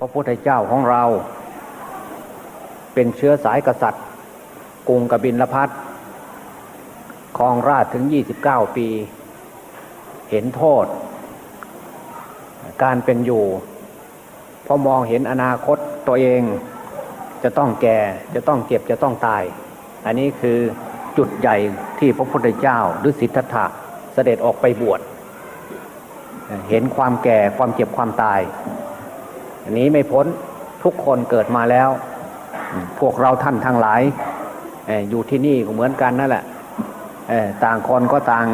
พระพุทธเจ้าของเรา เป็นเชื้อสายกษัตริย์กรุงกบินลพัทครองราชถึง 29 ปี เห็นโทษ การเป็นอยู่พอมองเห็นอนาคตตัวเองจะต้องแก่จะต้องเก็บจะต้องตาย อันนี้คือจุดใหญ่ที่พระพุทธเจ้าหรือสิทธัตถะเสด็จออกไปบวช เห็นความแก่ความเจ็บความตาย อันนี้ไม่พ้นทุกคนเกิดมาแล้ว พวกเราท่านทั้งหลายอยู่ที่นี่ก็เหมือนกันนั่นแหละต่างคนก็ต่าง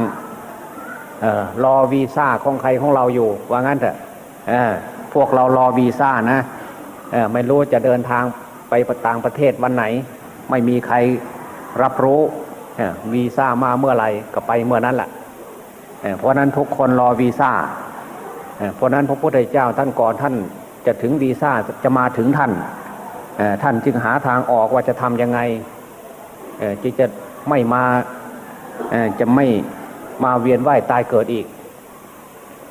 เออรอวีซ่าของใครของเราอยู่ ว่างั้นเถอะพวกเรารอวีซ่านะไม่รู้จะเดินทางไปต่างประเทศวันไหน ไม่มีใครรับรู้วีซ่ามาเมื่อไหร่ก็ไปเมื่อนั้นแหละเพราะนั้นทุกคนรอวีซ่าเพราะนั้นพระพุทธเจ้าท่านก่อนท่าน จะถึงวีซ่าจะมาถึงท่านท่านจึงหาทางออกว่าจะทำยังไงเอ่อที่จะไม่มาจะไม่มาเวียนว่ายตายเกิดอีก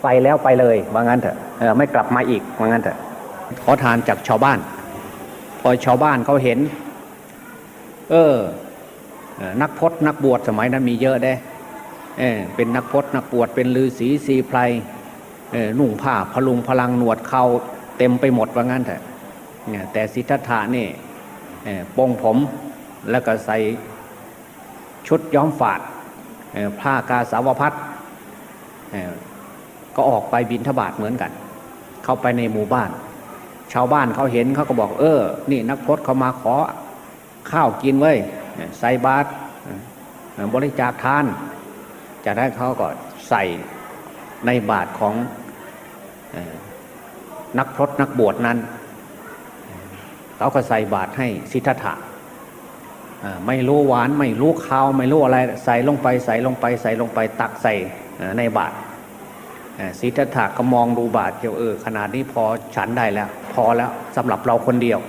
ไปแล้วไปเลยว่างั้นเถอะไม่กลับมาอีกว่างั้นเถอะขอทานจากชาวบ้าน พอชาวบ้านเขาเห็น เออ นักพจนักบวชสมัยนั้นมีเยอะเด้เออเป็นนักพจนักบวชเป็นฤาษีสีไพรเออนุ่งผ้าพลุงพลังหนวดเขา เต็มไปหมดว่างั้นเถอะแต่สิทธัตถะนี่เอ่อปงผมแล้วก็ใส่ชุดย้อมฝาดผ้ากาสาวพัดก็ออกไปบินทบาทเหมือนกัน เข้าไปในหมู่บ้าน ชาวบ้านเขาเห็นเขาก็บอก เออ นี่นักพจน์เขามาขอข้าวกินเว้ยใส่บาตรบริจาคทาน จากนั้นเขาก็ใส่ในบาตรของ นักพรตนักบวชนั้นเขาก็ใส่บาตรให้สิทธัตถะเอ่อไม่รู้หวานไม่รู้ข้าวไม่รู้อะไรใส่ลงไปใส่ลงไปใส่ลงไปตักใส่ในบาตรสิทธัตถะก็มองดูบาตรเกี่ยวเออขนาดนี้พอฉันได้แล้ว พอแล้วสำหรับเราคนเดียว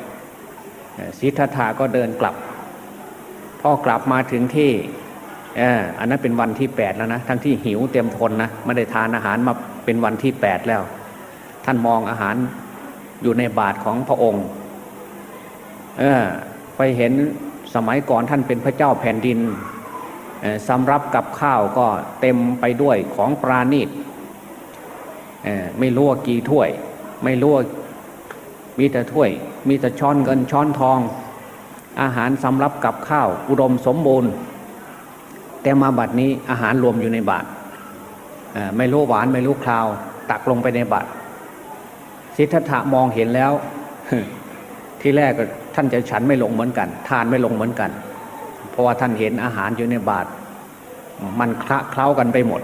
สิทธัตถะก็เดินกลับพอกลับมาถึงที่อออันนั้นเป็นวันที่ 8 แล้วนะทั้งที่หิวเต็มทนนะไม่ได้ทานอาหารมาเป็นวันที่ 8 แล้ว ท่านมองอาหารอยู่ในบาทของพระองค์เออไปเห็นสมัยก่อนท่านเป็นพระเจ้าแผ่นดินสำรับกับข้าวก็เต็มไปด้วยของปราณีตไม่รู้ว่ากี่ถ้วย ไม่รู้ว่ามีแต่ถ้วย มีแต่ช้อนเงินช้อนทอง อาหารสำรับกับข้าว อุดมสมบูรณ์ แต่มาบัดนี้อาหารรวมอยู่ในบาทไม่รู้หวานไม่รู้คราว ตักลงไปในบาท สิทธัตถะมองเห็นแล้วที่แรกก็ท่านจะฉันไม่ลงเหมือนกัน ทานไม่ลงเหมือนกัน เพราะว่าท่านเห็นอาหารอยู่ในบาทมันคละเคล้ากันไปหมด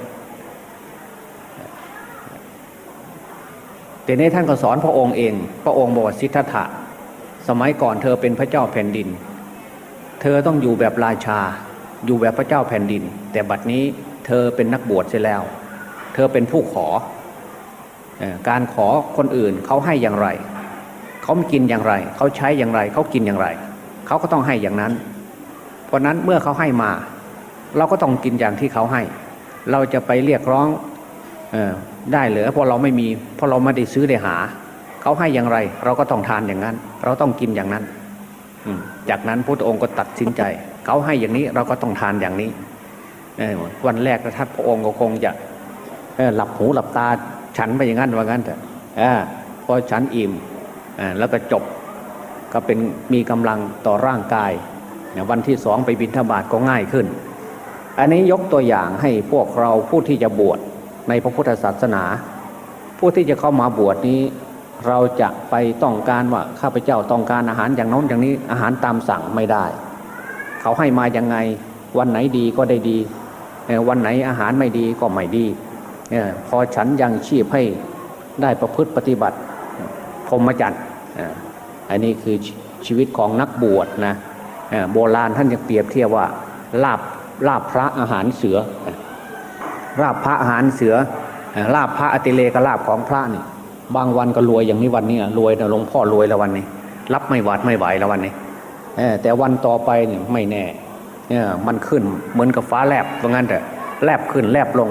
แต่ในท่านก็สอนพระองค์เอง พระองค์บอกว่าสิทธัตถะสมัยก่อนเธอเป็นพระเจ้าแผ่นดิน เธอต้องอยู่แบบราชา อยู่แบบพระเจ้าแผ่นดิน แต่บัดนี้เธอเป็นนักบวชเสียแล้ว เธอเป็นผู้ขอ การขอคนอื่นเขาให้อย่างไร เขากินอย่างไร เขาใช้อย่างไร เขากินอย่างไร เขาก็ต้องให้อย่างนั้น เพราะนั้นเมื่อเขาให้มา เราก็ต้องกินอย่างที่เขาให้ เราจะไปเรียกร้องออได้เหรือเพราะเราไม่มีเพราะเราไม่ได้ซื้อได้หา เขาให้อย่างไร เราก็ต้องทานอย่างนั้น เราต้องกินอย่างนั้นจากนั้นพระองค์ก็ตัดสินใจ เขาให้อย่างนี้เราก็ต้องทานอย่างนี้วันแรกพระท่าพระองค์ก็คงจะหลับหูหลับตา ฉันไปอย่างนั้นว่างั้นแต่พอฉันอิ่มอ่าแล้วก็จบก็เป็นมีกำลังต่อร่างกาย วันที่สองไปบิณฑบาตก็ง่ายขึ้น อันนี้ยกตัวอย่างให้พวกเราผู้ที่จะบวชในพระพุทธศาสนา ผู้ที่จะเข้ามาบวชนี้ เราจะไปต้องการว่าข้าพเจ้าต้องการอาหารอย่างน้นอย่างนี้อาหารตามสั่งไม่ได้ เขาให้มาอยังไง วันไหนดีก็ได้ดีเอ่วันไหนอาหารไม่ดีก็ไม่ดี พอฉันยังชีพให้ได้ประพฤติปฏิบัติพรหมจรรย์อันนี้คือชีวิตของนักบวชนะโบราณท่านยังเปรียบเทียบว่าลาบลาบพระอาหารเสือลาบพระอาหารเสือลาบพระอติเลกลาบของพระนี่บางวันก็รวยอย่างนี้วันนี้รวยนะหลวงพ่อรวยแล้ววันนี้ รับไม่หวาดไม่ไหวแล้ววันนี้แต่วันต่อไปนี่ไม่แน่เออมันขึ้นเหมือนกับฟ้าแลบว่างั้นแต่แลบขึ้นแลบลง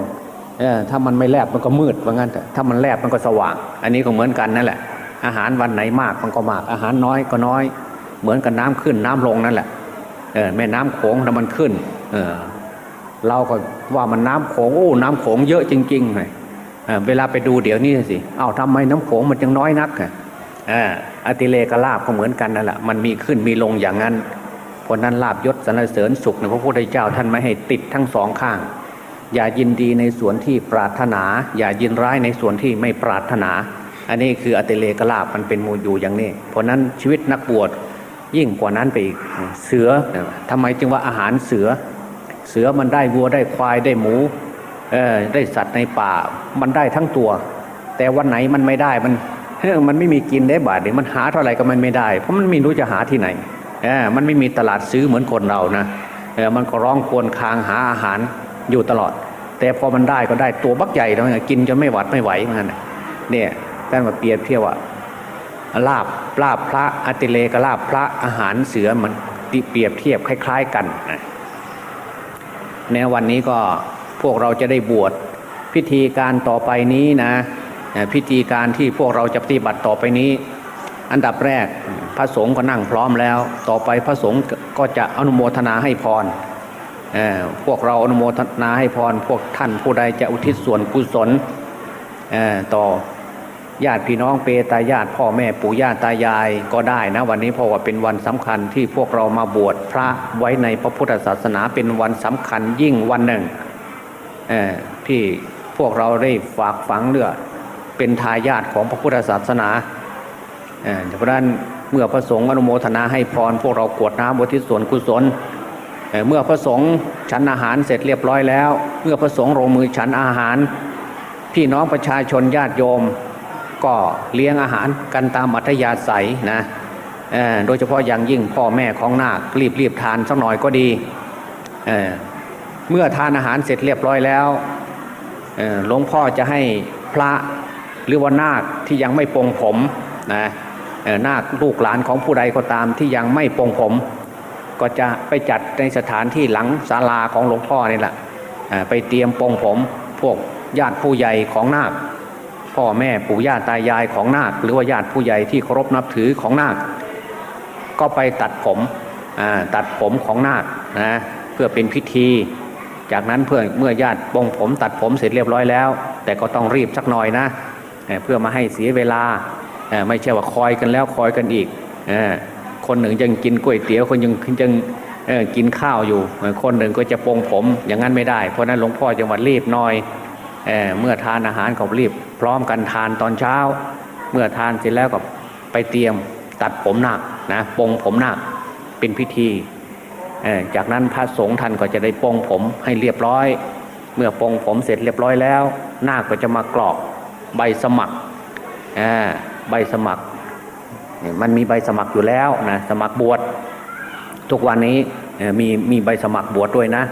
ถ้ามันไม่แลบมันก็มืดว่างั้นแต่ถ้ามันแลบมันก็สว่าง อันนี้ก็เหมือนกันนั่นแหละ อาหารวันไหนมากมันก็มาก อาหารน้อยก็น้อย เหมือนกับน้ำขึ้นน้ำลงนั่นแหละเอแม่น้ำโขงถ้ามันขึ้นเอเราก็ว่ามันน้ำโขงโอ้น้ำโขงเยอะจริงๆเลยเออเวลาไปดูเดี๋ยวนี้สิเอ้าทำไมน้ำโขงมันจึงน้อยนักอะอออติเลกลาบก็เหมือนกันนั่นแหละมันมีขึ้นมีลงอย่างนั้นเพราะนั้นลาบยศสรรเสริญสุขในพระพุทธเจ้าท่านไม่ให้ติดทั้งสองข้าง อย่ายินดีในส่วนที่ปรารถนา อย่ายินร้ายในส่วนที่ไม่ปรารถนา อันนี้คืออติเลกลาบมันเป็นมูลอยู่อย่างนี้ เพราะนั้นชีวิตนักบวชยิ่งกว่านั้นไปอีกเสือทำไมจึงว่าอาหารเสือ เสือมันได้วัวได้ควายได้หมูได้สัตว์ในป่า มันได้ทั้งตัว แต่วันไหนมันไม่ได้มันมันไม่มีกินได้บาทเดียมันหาเท่าไหร่ก็มันไม่ได้ เพราะมันไม่รู้จะหาที่ไหนมันไม่มีตลาดซื้อเหมือนคนเรานะมันก็ร้องควรคางหาอาหาร อยู่ตลอด แต่พอมันได้ก็ได้ตัวบักใหญ่แล้วกินจนไม่หวัดไม่ไหวเหมือนกันน่ะเนี่ยท่านมาเปรียบเทียบว่าลาบลาบพระอติเลกลาบพระอาหารเสือมันเปรียบเทียบคล้าย ๆกันนะในวันนี้ก็พวกเราจะได้บวชพิธีการต่อไปนี้นะพิธีการที่พวกเราจะปฏิบัติต่อไปนี้ อันดับแรกพระสงฆ์ก็นั่งพร้อมแล้ว ต่อไปพระสงฆ์ก็จะอนุโมทนาให้พร พวกเราอนุโมทนาให้พรพวกท่านผู้ใดจะอุทิศส่วนกุศลต่อญาติพี่น้องเปตายาติพ่อแม่ปู่ย่าตายายก็ได้นะวันนี้เพราะว่าเป็นวันสำคัญที่พวกเรามาบวชพระไว้ในพระพุทธศาสนาเป็นวันสำคัญยิ่งวันหนึ่งที่พวกเราได้ฝากฝังเลือดเป็นทายาทของพระพุทธศาสนาเพราะนั้นเมื่อพระสงฆ์อนุโมทนาให้พรพวกเรากวดน้ำบทิศส่วนกุศล เมื่อพระสงฆ์ฉันอาหารเสร็จเรียบร้อยแล้ว เมื่อพระสงฆ์ลงมือฉันอาหาร พี่น้องประชาชนญาติโยม ก็เลี้ยงอาหารกันตามอัธยาศัยนะโดยเฉพาะอย่างยิ่งพ่อแม่ของนาครีบรีบทานสักหน่อยก็ดีเเมื่อทานอาหารเสร็จเรียบร้อยแล้วหลวงพ่อจะให้พระหรือว่านาคที่ยังไม่ปรงผมนะนาคลูกหลานของผู้ใดก็ตามที่ยังไม่ปรงผม ก็จะไปจัดในสถานที่หลังศาลาของหลวงพ่อนี่แหละไปเตรียมปรงผมพวกญาติผู้ใหญ่ของนาคพ่อแม่ปู่ย่าตายายของนาค หรือว่าญาติผู้ใหญ่ที่เคารพนับถือของนาค ก็ไปตัดผมตัดผมของนาคนะเพื่อเป็นพิธี จากนั้นเพื่อเมื่อญาติปรงผมตัดผมเสร็จเรียบร้อยแล้ว แต่ก็ต้องรีบสักหน่อยนะเพื่อมาให้เสียเวลาไม่ใช่ว่าคอยกันแล้วคอยกันอีกอ คนหนึ่งยังกินก๋วยเตี๋ยวคนยังยังกินข้าวอยู่เอ่อคนหนึ่งก็จะปรงผม อย่างนั้นไม่ได้ เพราะนั้นหลวงพ่อจังหวัดรีบน่อยเอเมื่อทานอาหารก็รีบ พร้อมกันทานตอนเช้า เมื่อทานเสร็จแล้วก็ไปเตรียมตัดผมหนาคนะปรงผมหนาคเป็นพิธี จากนั้นพระสงฆ์ท่านก็จะได้ปรงผมให้เรียบร้อย เมื่อปรงผมเสร็จเรียบร้อยแล้วนาคก็จะมากรอกใบสมัครใบสมัคร มันมีใบสมัครอยู่แล้วนะสมัครบวชทุกวันนี้มีมีใบสมัครบวชดด้วยนะ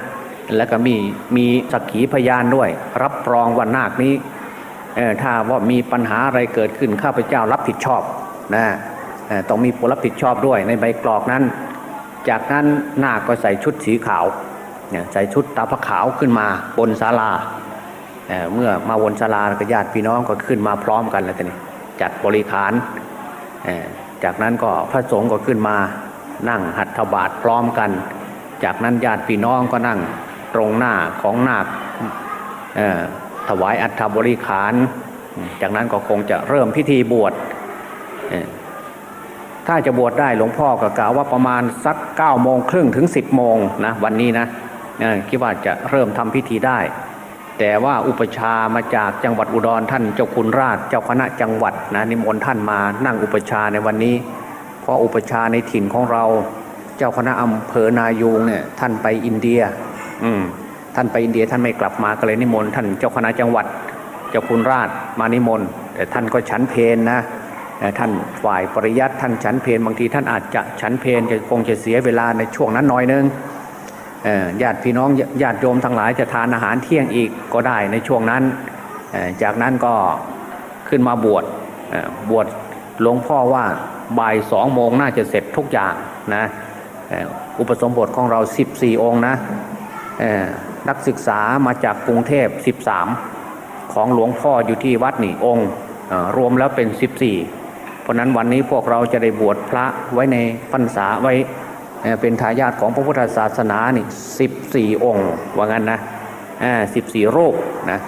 แล้วก็มีมีสักขีพยานด้วย รับรองว่านาคนี้ถ้าว่ามีปัญหาอะไรเกิดขึ้นข้าพเจ้ารับผิดชอบนะต้องมีผู้รับผิดชอบด้วยในใบกรอกนั้น จากนั้นนาคก็ใส่ชุดสีขาวใส่ชุดตาพระขาวขึ้นมาบนศาลาเเมื่อมาบนศาลาก็ญาติพี่น้องก็ขึ้นมาพร้อมกันแล้วนี้จัดบริขาร จากนั้นก็พระสงฆ์ก็ขึ้นมานั่งหัตถบาทพร้อมกัน จากนั้นญาติพี่น้องก็นั่งตรงหน้าของนาคถวายอัฐบริขาร จากนั้นก็คงจะเริ่มพิธีบวชถ้าจะบวชได้หลวงพ่อก็กล่าวว่าประมาณสัก9ก้าโมงครึ่งถึง 10บโมงนะวันนี้นะคิดว่าจะเริ่มทำพิธีได้ แต่ว่าอุปชามาจากจังหวัดอุดรท่านเจ้าคุณราชเจ้าคณะจังหวัดนะนิมนต์ท่านมานั่งอุปชาในวันนี้เพราะอุปชาในถิ่นของเรา เจ้าคณะอำเภอนายูงเนี่ยท่านไปอินเดีย อืมท่านไปอินเดียท่านไม่กลับมาก็เลยนิมนต์ท่านเจ้าคณะจังหวัด เจ้าคุณราชมานิมนต์แต่ท่านก็ฉันเพนนะแต่ท่านฝ่ายปริยัติท่านฉันเพนบางทีท่านอาจจะฉันเพนจะคงจะเสียเวลาในช่วงนั้นน้อยนึงเอ่อ ญาติพี่น้องญาติโยมทั้งหลายจะทานอาหารเที่ยงอีกก็ได้ในช่วงนั้น จากนั้นก็ขึ้นมาบวชบวชหลวงพ่อว่าบ่ายสองโมงน่าจะเสร็จทุกอย่างนะอุปสมบทของเรา 14 องค์นะนักศึกษามาจากกรุงเทพ 13 ของหลวงพ่ออยู่ที่วัดนี่องค์รวมแล้วเป็น 14 เพราะฉะนั้นวันนี้พวกเราจะได้บวชพระไว้ในพรรษาไว้ เป็นทายาทของพระพุทธศาสนานี่สิบสี่องค์ว่างั้นนะสิบสี่โรูปนะ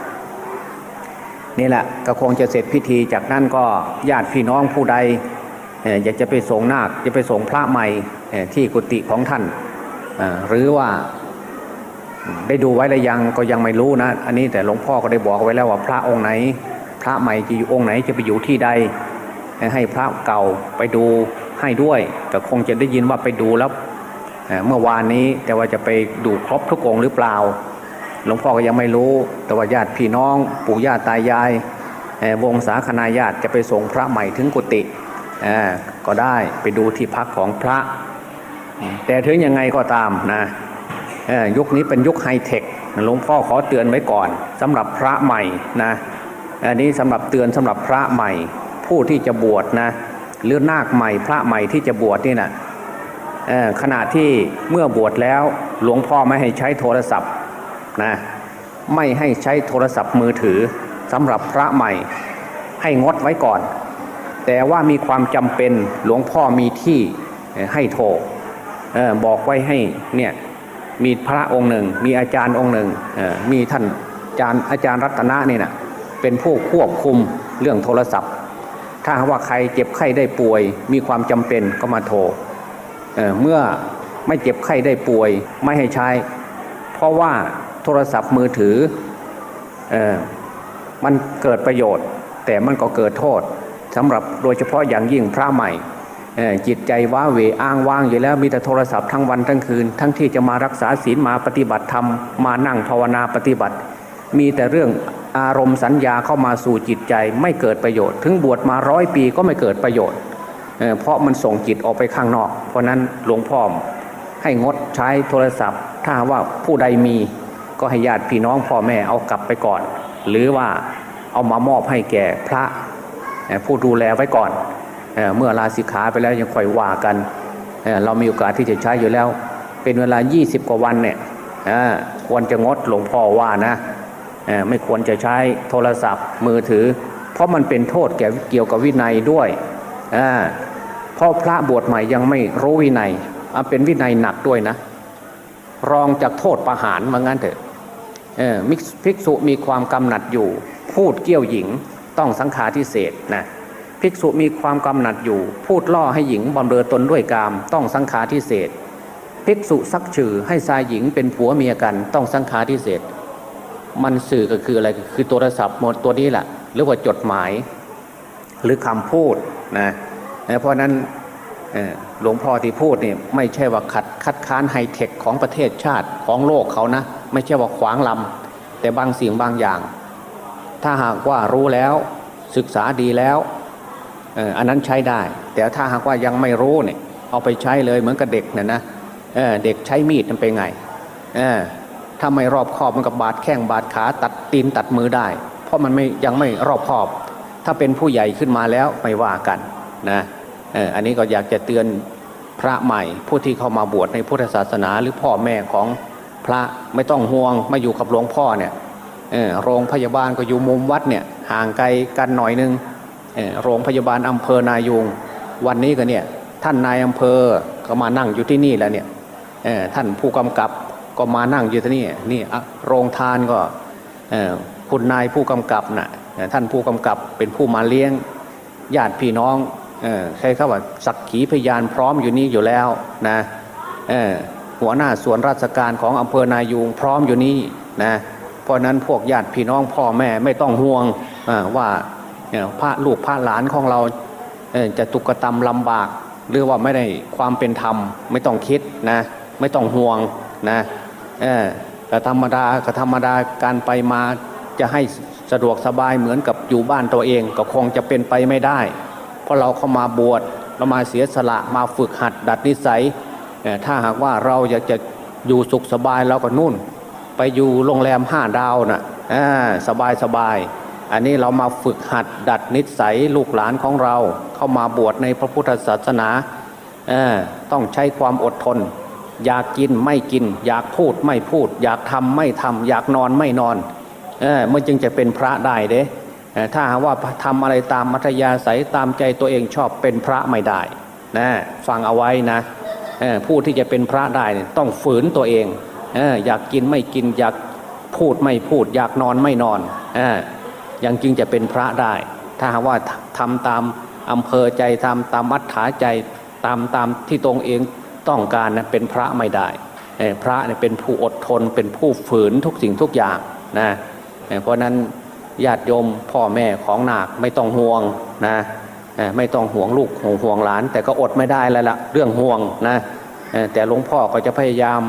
นี่แหละก็คงจะเสร็จพิธีจากนั้นก็ญาติพี่น้องผู้ใดอยากจะไปส่งนาคจะไปส่งพระใหม่ที่กุฏิของท่าน หรือว่าได้ดูไว้หรือยังก็ยังไม่รู้นะ อันนี้แต่หลวงพ่อก็ได้บอกไว้แล้วว่าพระองค์ไหน พระใหม่จะอยู่องค์ไหนจะไปอยู่ที่ใดให้พระเก่าไปดูให้ด้วย แต่คงจะได้ยินว่าไปดูแล้ว เมื่อวานนี้แต่ว่าจะไปดูครบทุกองหรือเปล่า หลวงพ่อก็ยังไม่รู้ แต่ว่าญาติพี่น้อง ปู่ย่าตายาย วงศาคณาญาติจะไปส่งพระใหม่ถึงกุฏิก็ได้ไปดูที่พักของพระ แต่ถึงยังไงก็ตามนะยุคนี้เป็นยุคไฮเทคหลวงพ่อขอเตือนไว้ก่อนสำหรับพระใหม่นะอันนี้สำหรับเตือนสำหรับพระใหม่ ผู้ที่จะบวชนะหรือนาคใหม่พระใหม่ที่จะบวชนี่นะเอ่อ ขณะที่เมื่อบวชแล้วหลวงพ่อไม่ให้ใช้โทรศัพท์นะไม่ให้ใช้โทรศัพท์มือถือสำหรับพระใหม่ให้งดไว้ก่อน แต่ว่ามีความจำเป็นหลวงพ่อมีที่ให้โทรออบอกไว้ให้เนี่ยมีพระองค์หนึ่ง มีอาจารย์องค์หนึ่งออมีท่านอาจารย์อาจารย์รัตนะนี่นะเป็นผู้ควบคุมเรื่องโทรศัพท์ ถ้าว่าใครเจ็บไข้ได้ป่วย มีความจำเป็นก็มาโทร เเมื่อไม่เจ็บไข้ได้ป่วยไม่ให้ใช้ เพราะว่าโทรศัพท์มือถืออมันเกิดประโยชน์ แต่มันก็เกิดโทษสำหรับโดยเฉพาะอย่างยิ่งพระใหม่จิตใจว้าเวอ้างว้างอยู่แล้วมีแต่โทรศัพท์ทั้งวันทั้งคืน ทั้งที่จะมารักษาศีลมาปฏิบัติธรรมมานั่งภาวนาปฏิบัติ มีแต่เรื่องอารมณ์สัญญาเข้ามาสู่จิตใจไม่เกิดประโยชน์ ถึงบวชมาร้อยปีก็ไม่เกิดประโยชน์ เพราะมันส่งจิตออกไปข้างนอก เพราะนั้นหลวงพ่อให้งดใช้โทรศัพท์ ถ้าว่าผู้ใดมีก็ให้ญาติพี่น้องพ่อแม่เอากลับไปก่อน หรือว่าเอามามอบให้แก่พระผู้ดูแลไว้ก่อนเอเมื่อลาสิกขาไปแล้วยังค่อยว่ากันเเรามีโอกาสที่จะใช้อยู่แล้ว เป็นเวลา 20 กว่าวันเนี่ยควรจะงดหลวงพ่อว่านะไม่ควรจะใช้โทรศัพท์มือถือ เพราะมันเป็นโทษแก่เกี่ยวกับวินัยด้วยอ่า เพราะพระบวชใหม่ยังไม่รู้วินัยอะเป็นวินัยหนักด้วยนะ รองจากโทษประหารมางั้นเถอะเออมิกภิกษุมีความกำหนัดอยู่ พูดเกี่ยวหญิงต้องสังฆาทิเศษนะภิกษุมีความกำหนัดอยู่ พูดล่อให้หญิงบำเรอตนด้วยกามต้องสังฆาทิเศษภิกษุซักชื่อให้ชายหญิงเป็นผัวเมียกันต้องสังฆาทิเศษมันสื่อก็คืออะไรคือโทรศัพท์หมดตัวนี้แหละหรือว่าจดหมาย หรือคำพูดนะ เพราะนั้นหลวงพ่อที่พูดนี่ไม่ใช่ว่าขัดคัดค้านไฮเทคของประเทศชาติของโลกเขานะ ไม่ใช่ว่าขวางลำแต่บางสิ่งบางอย่าง ถ้าหากว่ารู้แล้วศึกษาดีแล้วอันนั้นใช้ได้ แต่ถ้าหากว่ายังไม่รู้เนี่ยเอาไปใช้เลยเหมือนกับเด็กนี่ยนะเเด็กใช้มีดมันเป็นไงถ้าไม่รอบคอบมันกับบาดแข้งบาดขาตัดตีนตัดมือได้ เพราะมันไม่ยังไม่รอบคอบ ถ้าเป็นผู้ใหญ่ขึ้นมาแล้วไม่ว่ากันนะ อออันนี้ก็อยากจะเตือนพระใหม่ ผู้ที่เข้ามาบวชในพุทธศาสนาหรือพ่อแม่ของพระไม่ต้องห่วงมาอยู่กับหลวงพ่อเนี่ยเออโรงพยาบาลก็อยู่มุมวัดเนี่ยห่างไกลกันหน่อยนึงเออโรงพยาบาลอำเภอนายุงวันนี้ก็เนี่ยท่านนายอำเภอก็มานั่งอยู่ที่นี่แล้วเนี่ยเออท่านผู้กำกับก็มานั่งอยู่ที่นี่นี่อะโรงทานก็เออคุณนายผู้กำกับนะ่ะท่านผู้กำกับเป็นผู้มาเลี้ยงญาติพี่น้อง เออใครเขาว่าสักขีพยานพร้อมอยู่นี่อยู่แล้วนะหัวหน้าส่วนราชการของอำเภอนายูงพร้อมอยู่นี่นะเพราะนั้นพวกญาติพี่น้องพ่อแม่ไม่ต้องห่วงว่าพระลูกพระหลานของเราจะตุกตำลำบาก หรือว่าไม่ได้ความเป็นธรรม ไม่ต้องคิดนะไม่ต้องห่วงนะแต่ธรรมดาก็ธรรมดาการไปมาจะให้สะดวกสบายเหมือนกับอยู่บ้านตัวเองก็คงจะเป็นไปไม่ได้ เพราะเราเข้ามาบวชเรามาเสียสละมาฝึกหัดดัดนิสัย ถ้าหากว่าเราอยากจะอยู่สุขสบายเราก็นู่น ไปอยู่โรงแรมห้าดาวน่ะอ่าสบายสบายอันนี้เรามาฝึกหัดดัดนิสัยลูกหลานของเราเข้ามาบวชในพระพุทธศาสนาต้องใช้ความอดทน อยากกินไม่กิน อยากพูดไม่พูด อยากทำไม่ทำอยากนอนไม่นอนเออมันจึงจะเป็นพระได้เด้ ถ้าหากว่าทำอะไรตามมัธยาศัยตามใจตัวเองชอบเป็นพระไม่ได้นะฟังเอาไว้นะผู้ที่จะเป็นพระได้ต้องฝืนตัวเองอยากกินไม่กินอยากพูดไม่พูด อยากนอนไม่นอนออยังจึงจะเป็นพระได้ ถ้าหากว่าทำตามอำเภอใจทำตามมัธยาใจตามตามที่ตรงเองต้องการนะเป็นพระไม่ได้พระเนี่ยเป็นผู้อดทนเป็นผู้ฝืนทุกสิ่งทุกอย่างนะเพราะนั้น ญาติโยมพ่อแม่ของนาคไม่ต้องห่วงนะไม่ต้องห่วงลูกห่วงห่วงหลาน แต่ก็อดไม่ได้แล้วละเรื่องห่วงนะแต่หลวงพ่อก็จะพยายาม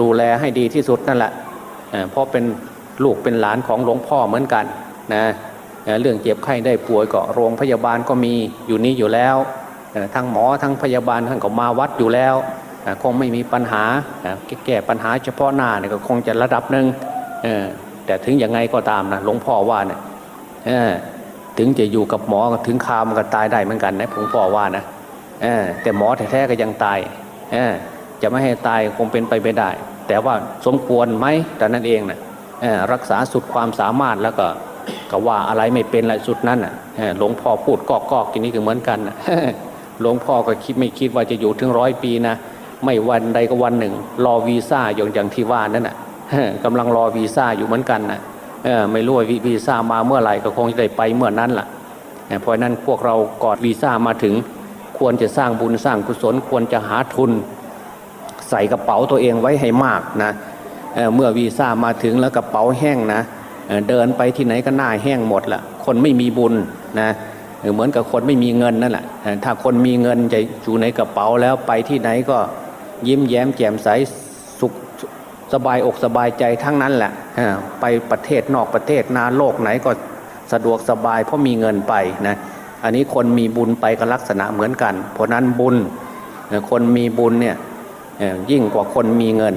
ดูแลให้ดีที่สุดนั่นแหละเพราะเป็นลูกเป็นหลานของหลวงพ่อเหมือนกันนะเรื่องเจ็บไข้ได้ป่วยก็โรงพยาบาลก็มีอยู่นี้อยู่แล้วทั้งหมอทั้งพยาบาลท่านก็มาวัดอยู่แล้วคงไม่มีปัญหาแก้ปัญหาเฉพาะหน้าเนี่ยก็คงจะระดับหนึ่ง แต่ถึงยังไงก็ตามนะหลวงพ่อว่าเนี่ยถึงจะอยู่กับหมอถึงคามันก็ตายได้เหมือนกันนะหลวงพ่อว่านะแต่หมอแท้ๆก็ยังตายจะไม่ให้ตายคงเป็นไปไม่ได้ แต่ว่าสมควรไหมแต่นั้นเองนะรักษาสุดความสามารถแล้วก็ก็ว่าอะไรไม่เป็นอะไรสุดนั้นหลวงพ่อพูดกอกๆกินนี้ก็เหมือนกันหลวงพ่อก็คิดไม่คิดว่าจะอยู่ถึงร้อยปีนะไม่วันใดก็วันหนึ่ง รอวีซ่าอย่างอย่างที่ว่านั่นน่ะ กำลังรอวีซ่าอยู่เหมือนกันนะเออไม่รู้ว่าวีซ่ามาเมื่อไหร่ก็คงจะได้ไปเมื่อนั้นล่ะเออเพราะนั้นพวกเรากอดวีซ่ามาถึงควรจะสร้างบุญสร้างกุศลควรจะหาทุน ใส่กระเป๋าตัวเองไว้ให้มากนะเเมื่อวีซ่ามาถึงแล้วกระเป๋าแห้งนะเเดินไปที่ไหนก็หน้าแห้งหมดละคนไม่มีบุญนะเออเหมือนกับคนไม่มีเงินนั่นแหละถ้าคนมีเงินจะอยู่ในกระเป๋าแล้วไปที่ไหนก็ยิ้มแย้มแจ่มใส สบายอกสบายใจทั้งนั้นแหละไปประเทศนอกประเทศนาโลกไหนก็สะดวกสบายเพราะมีเงินไปนะอันนี้คนมีบุญไปก็ลักษณะเหมือนกัน เพราะนั้นบุญคนมีบุญเนี่ยยิ่งกว่าคนมีเงิน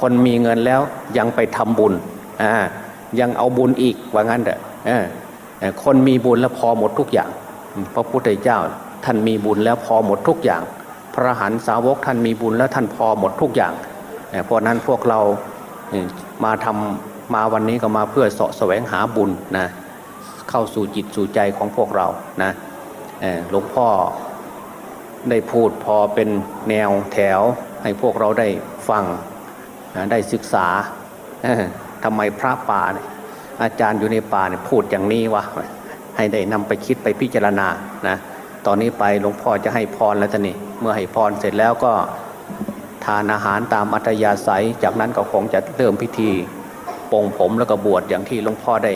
คนมีเงินแล้วยังไปทำบุญยังเอาบุญอีกว่างั้นเถอะคนมีบุญแล้วพอหมดทุกอย่าง พระพุทธเจ้าท่านมีบุญแล้วพอหมดทุกอย่าง พระหันสาวกท่านมีบุญแล้วท่านพอหมดทุกอย่าง เอ่อเพราะนั้นพวกเรามาทำมาวันนี้ก็มาเพื่อเสาะแสวงหาบุญนะเข้าสู่จิตสู่ใจของพวกเรานะหลวงพ่อได้พูดพอเป็นแนวแถวให้พวกเราได้ฟังได้ศึกษาทำไมพระป่าอาจารย์อยู่ในป่าเนี่ยพูดอย่างนี้วะให้ได้นำไปคิดไปพิจารณานะตอนนี้ไปหลวงพ่อจะให้พรแล้วท่านี่เมื่อให้พรเสร็จแล้วก็ ทานอาหารตามอัธยาศัย จากนั้นก็คงจะเริ่มพิธีปลงผมแล้วก็บวชอย่างที่หลวงพ่อได้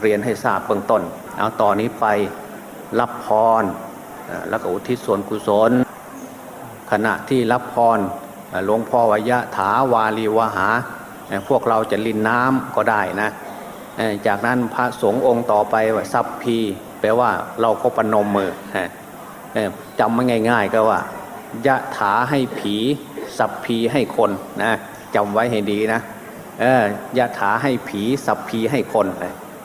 เรียนให้ทราบเบื้องต้น เอาตอนนี้ไปรับพรแล้วก็อุทิศส่วนกุศล ขณะที่รับพรหลวงพ่อวยะถาวาลีวหา พวกเราจะลินน้ำก็ได้นะ จากนั้นพระสงฆ์องค์ต่อไปว่าซับพีแปลว่าเราก็ปนมมือฮะเอ่อจำไม่ง่าย ๆ ก็ว่ายะถาให้ผี สัพพีให้คนนะจำไว้ให้ดีนะเออยะถาให้ผีสัพพีให้คน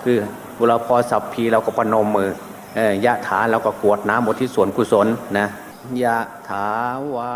คือเวลาพอสัพพีเราก็ปนมมือเออยะถาเราก็กวดน้ำบทที่ส่วนกุศลนะยะถาวา